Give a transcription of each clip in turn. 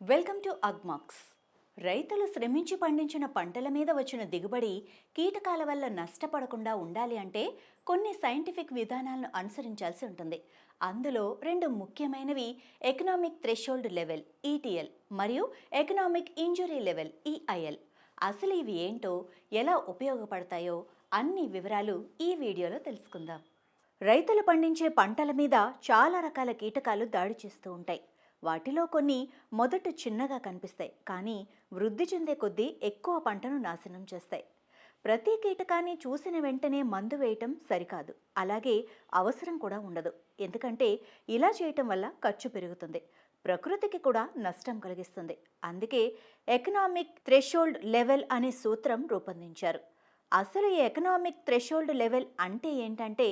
Welcome to Agmax రైతులు శ్రమించి పండించిన పంటల మీద వచ్చిన దిగుబడి కీటకాల వల్ల నష్టపడకుండా ఉండాలి అంటే కొన్ని సైంటిఫిక్ విధానాలను అనుసరించాల్సి ఉంటుంది. అందులో రెండు ముఖ్యమైనవి ఎకనామిక్ థ్రెషోల్డ్ లెవెల్ ఈటీఎల్ మరియు ఎకనామిక్ ఇంజురీ లెవెల్ ఈఐఎల్ అసలు ఇవి ఏంటో ఎలా ఉపయోగపడతాయో అన్ని వివరాలు ఈ వీడియోలో తెలుసుకుందాం. రైతులు పండించే పంటల మీద చాలా రకాల కీటకాలు దాడి చేస్తూ ఉంటాయి. వాటిలో కొన్ని మొదట చిన్నగా కనిపిస్తాయి కానీ వృద్ధి చెందే కొద్దీ ఎక్కువ పంటను నాశనం చేస్తాయి. ప్రతి కీటకాన్ని చూసిన వెంటనే మందు వేయటం సరికాదు అలాగే అవసరం కూడా ఉండదు. ఎందుకంటే ఇలా చేయటం వల్ల ఖర్చు పెరుగుతుంది ప్రకృతికి కూడా నష్టం కలిగిస్తుంది. అందుకే ఎకనామిక్ థ్రెషోల్డ్ లెవెల్ అనే సూత్రం రూపొందించారు. అసలు ఈ ఎకనామిక్ థ్రెషోల్డ్ లెవెల్ అంటే ఏంటంటే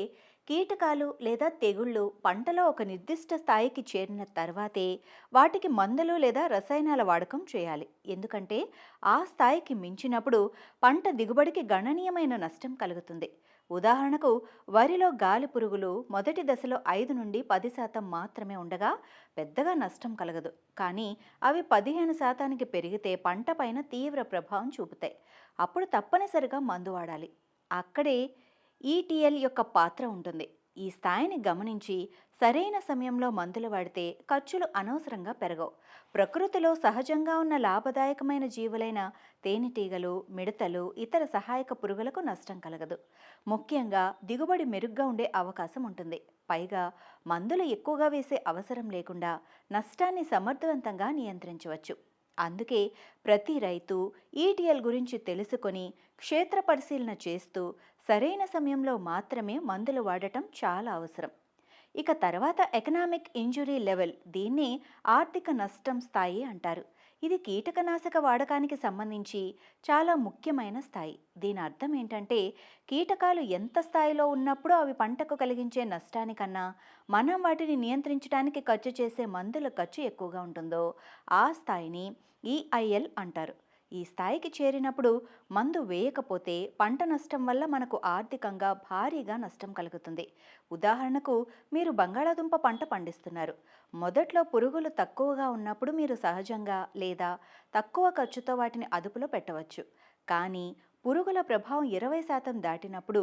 కీటకాలు లేదా తెగుళ్ళు పంటలో ఒక నిర్దిష్ట స్థాయికి చేరిన తర్వాతే వాటికి మందులు లేదా రసాయనాల వాడకం చేయాలి. ఎందుకంటే ఆ స్థాయికి మించినప్పుడు పంట దిగుబడికి గణనీయమైన నష్టం కలుగుతుంది. ఉదాహరణకు వరిలో గాలి పురుగులు మొదటి దశలో ఐదు నుండి పది శాతం మాత్రమే ఉండగా పెద్దగా నష్టం కలగదు. కానీ అవి పదిహేను శాతానికి పెరిగితే పంట పైన తీవ్ర ప్రభావం చూపుతాయి. అప్పుడు తప్పనిసరిగా మందు వాడాలి. అక్కడే ఈటీఎల్ యొక్క పాత్ర ఉంటుంది. ఈ స్థాయిని గమనించి సరైన సమయంలో మందులు వాడితే ఖర్చులు అనవసరంగా పెరగవు. ప్రకృతిలో సహజంగా ఉన్న లాభదాయకమైన జీవులైన తేనెటీగలు మిడతలు ఇతర సహాయక పురుగులకు నష్టం కలగదు. ముఖ్యంగా దిగుబడి మెరుగ్గా ఉండే అవకాశం ఉంటుంది. పైగా మందులు ఎక్కువగా వేసే అవసరం లేకుండా నష్టాన్ని సమర్థవంతంగా నియంత్రించవచ్చు. అందుకే ప్రతి రైతు ఈటీఎల్ గురించి తెలుసుకొని క్షేత్ర పరిశీలన చేస్తూ సరైన సమయంలో మాత్రమే మందులు వాడటం చాలా అవసరం. ఇక తర్వాత ఎకనామిక్ ఇంజురీ లెవెల్ దీన్ని ఆర్థిక నష్టం స్థాయి అంటారు. ఇది కీటకనాశక వాడకానికి సంబంధించి చాలా ముఖ్యమైన స్థాయి. దీని అర్థం ఏంటంటే కీటకాలు ఎంత స్థాయిలో ఉన్నప్పుడు అవి పంటకు కలిగించే నష్టానికన్నా మనం వాటిని నియంత్రించడానికి ఖర్చు చేసే మందుల ఖర్చు ఎక్కువగా ఉంటుందో ఆ స్థాయిని ఈఐఎల్ అంటారు. ఈ స్థాయికి చేరినప్పుడు మందు వేయకపోతే పంట నష్టం వల్ల మనకు ఆర్థికంగా భారీగా నష్టం కలుగుతుంది. ఉదాహరణకు మీరు బంగాళాదుంప పంట పండిస్తున్నారు. మొదట్లో పురుగులు తక్కువగా ఉన్నప్పుడు మీరు సహజంగా లేదా తక్కువ ఖర్చుతో వాటిని అదుపులో పెట్టవచ్చు. కానీ పురుగుల ప్రభావం ఇరవై శాతం దాటినప్పుడు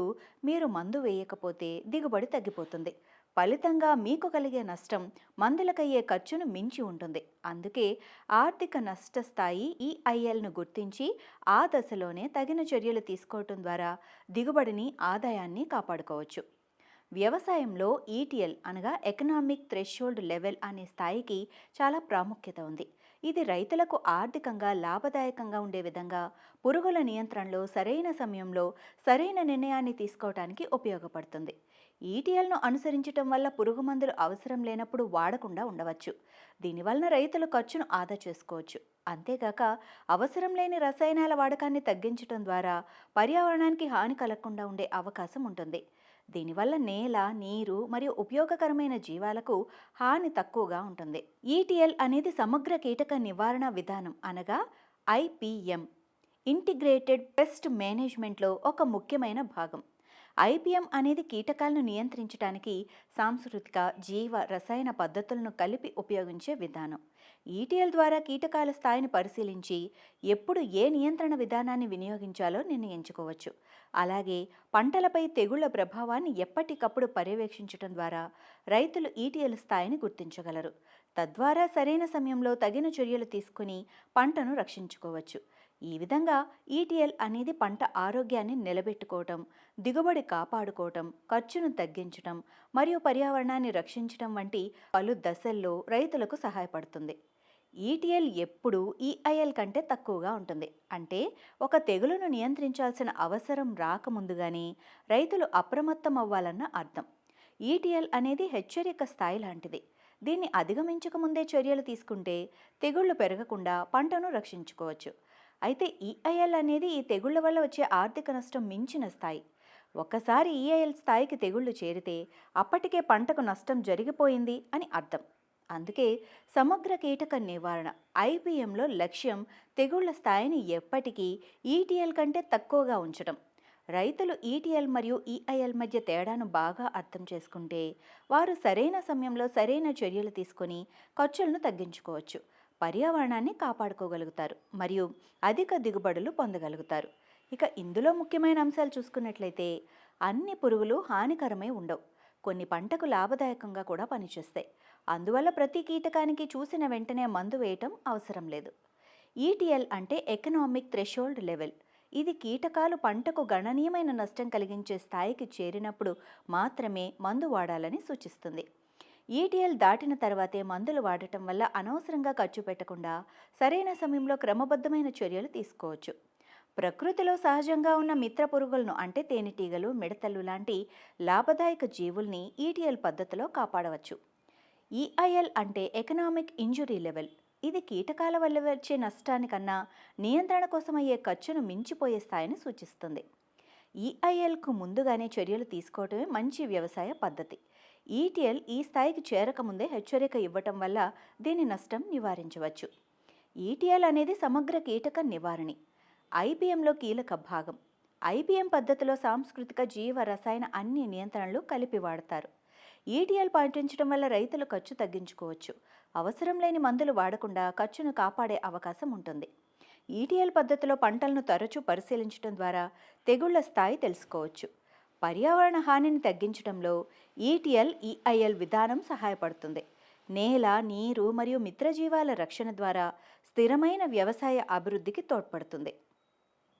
మీరు మందు వేయకపోతే దిగుబడి తగ్గిపోతుంది. ఫలితంగా మీకు కలిగే నష్టం మందులకయ్యే ఖర్చును మించి ఉంటుంది. అందుకే ఆర్థిక నష్ట స్థాయి ఈఐఎల్ను గుర్తించి ఆ దశలోనే తగిన చర్యలు తీసుకోవటం ద్వారా దిగుబడిని ఆదాయాన్ని కాపాడుకోవచ్చు. వ్యవసాయంలో ఈటీఎల్ అనగా ఎకనామిక్ థ్రెషోల్డ్ లెవెల్ అనే స్థాయికి చాలా ప్రాముఖ్యత ఉంది. ఇది రైతులకు ఆర్థికంగా లాభదాయకంగా ఉండే విధంగా పురుగుల నియంత్రణలో సరైన సమయంలో సరైన నిర్ణయాన్ని తీసుకోవటానికి ఉపయోగపడుతుంది. ఈటీఎల్ను అనుసరించటం వల్ల పురుగు మందులు అవసరం లేనప్పుడు వాడకుండా ఉండవచ్చు. దీనివలన రైతులు ఖర్చును ఆదా చేసుకోవచ్చు. అంతేగాక అవసరం లేని రసాయనాల వాడకాన్ని తగ్గించడం ద్వారా పర్యావరణానికి హాని కలగకుండా ఉండే అవకాశం ఉంటుంది. దీనివల్ల నేల నీరు మరియు ఉపయోగకరమైన జీవాలకు హాని తక్కువగా ఉంటుంది. ఈటీఎల్ అనేది సమగ్ర కీటక నివారణ విధానం అనగా ఐపిఎం ఇంటిగ్రేటెడ్ పెస్ట్ మేనేజ్మెంట్లో ఒక ముఖ్యమైన భాగం. ఐపీఎం అనేది కీటకాలను నియంత్రించడానికి సాంస్కృతిక జీవ రసాయన పద్ధతులను కలిపి ఉపయోగించే విధానం. ఈటీఎల్ ద్వారా కీటకాల స్థాయిని పరిశీలించి ఎప్పుడు ఏ నియంత్రణ విధానాన్ని వినియోగించాలో నిర్ణయించుకోవచ్చు. అలాగే పంటలపై తెగుళ్ళ ప్రభావాన్ని ఎప్పటికప్పుడు పర్యవేక్షించడం ద్వారా రైతులు ఈటీఎల్ స్థాయిని గుర్తించగలరు. తద్వారా సరైన సమయంలో తగిన చర్యలు తీసుకుని పంటను రక్షించుకోవచ్చు. ఈ విధంగా ఈటీఎల్ అనేది పంట ఆరోగ్యాన్ని నిలబెట్టుకోవటం దిగుబడి కాపాడుకోవటం ఖర్చును తగ్గించటం మరియు పర్యావరణాన్ని రక్షించటం వంటి పలు దశల్లో రైతులకు సహాయపడుతుంది. ఈటీఎల్ ఎప్పుడూ ఈఐఎల్ కంటే తక్కువగా ఉంటుంది. అంటే ఒక తెగులును నియంత్రించాల్సిన అవసరం రాకముందుగానే రైతులు అప్రమత్తం అవ్వాలన్న అర్థం ఈటీఎల్ అనేది హెచ్చరిక స్థాయి లాంటిది. దీన్ని అధిగమించక ముందే చర్యలు తీసుకుంటే తెగుళ్ళు పెరగకుండా పంటను రక్షించుకోవచ్చు. అయితే ఈఐఎల్ అనేది ఈ తెగుళ్ళ వల్ల వచ్చే ఆర్థిక నష్టం మించిన స్థాయి. ఒకసారి ఈఐఎల్ స్థాయికి తెగుళ్ళు చేరితే అప్పటికే పంటకు నష్టం జరిగిపోయింది అని అర్థం. అందుకే సమగ్ర కీటక నివారణ ఐపీఎంలో లక్ష్యం తెగుళ్ళ స్థాయిని ఎప్పటికీ ఈటీఎల్ కంటే తక్కువగా ఉంచడం. రైతులు ఈటీఎల్ మరియు ఈఐఎల్ మధ్య తేడాను బాగా అర్థం చేసుకుంటే వారు సరైన సమయంలో సరైన చర్యలు తీసుకొని ఖర్చులను తగ్గించుకోవచ్చు. పర్యావరణాన్ని కాపాడుకోగలుగుతారు మరియు అధిక దిగుబడులు పొందగలుగుతారు. ఇక ఇందులో ముఖ్యమైన అంశాలు చూసుకున్నట్లయితే అన్ని పురుగులు హానికరమై ఉండవు. కొన్ని పంటకు లాభదాయకంగా కూడా పనిచేస్తాయి. అందువల్ల ప్రతి కీటకానికి చూసిన వెంటనే మందు వేయటం అవసరం లేదు. ఈటీఎల్ అంటే ఎకనామిక్ థ్రెషోల్డ్ లెవెల్ ఇది కీటకాలు పంటకు గణనీయమైన నష్టం కలిగించే స్థాయికి చేరినప్పుడు మాత్రమే మందు వాడాలని సూచిస్తుంది. ఈటీఎల్ దాటిన తర్వాతే మందులు వాడటం వల్ల అనవసరంగా ఖర్చు పెట్టకుండా సరైన సమయంలో క్రమబద్ధమైన చర్యలు తీసుకోవచ్చు. ప్రకృతిలో సహజంగా ఉన్న మిత్ర పురుగులను అంటే తేనెటీగలు మిడతలు లాంటి లాభదాయక జీవుల్ని ఈటీఎల్ పద్ధతిలో కాపాడవచ్చు. ఈఐఎల్ అంటే ఎకనామిక్ ఇంజురీ లెవెల్ ఇది కీటకాల వల్ల వచ్చే నష్టానికన్నా నియంత్రణ కోసం అయ్యే ఖర్చును మించిపోయే స్థాయిని సూచిస్తుంది. ఈఐఎల్కు ముందుగానే చర్యలు తీసుకోవటమే మంచి వ్యవసాయ పద్ధతి. ఈటీఎల్ ఈ స్థాయికి చేరకముందే హెచ్చరిక ఇవ్వటం వల్ల దీని నష్టం నివారించవచ్చు. ఈటీఎల్ అనేది సమగ్ర కీటక నివారణి. ఐపీఎంలో కీలక భాగం. ఐపీఎం పద్ధతిలో సాంస్కృతిక జీవ రసాయన అన్ని నియంత్రణలు కలిపి వాడతారు. ఈటీఎల్ పాటించడం వల్ల రైతులు ఖర్చు తగ్గించుకోవచ్చు. అవసరం లేని మందులు వాడకుండా ఖర్చును కాపాడే అవకాశం ఉంటుంది. ఈటీఎల్ పద్ధతిలో పంటలను తరచూ పరిశీలించడం ద్వారా తెగుళ్ళ స్థాయి తెలుసుకోవచ్చు. పర్యావరణ హానిని తగ్గించడంలో ఈటీఎల్ ఈఐఎల్ విధానం సహాయపడుతుంది. నేల నీరు మరియు మిత్రజీవాల రక్షణ ద్వారా స్థిరమైన వ్యవసాయ అభివృద్ధికి తోడ్పడుతుంది.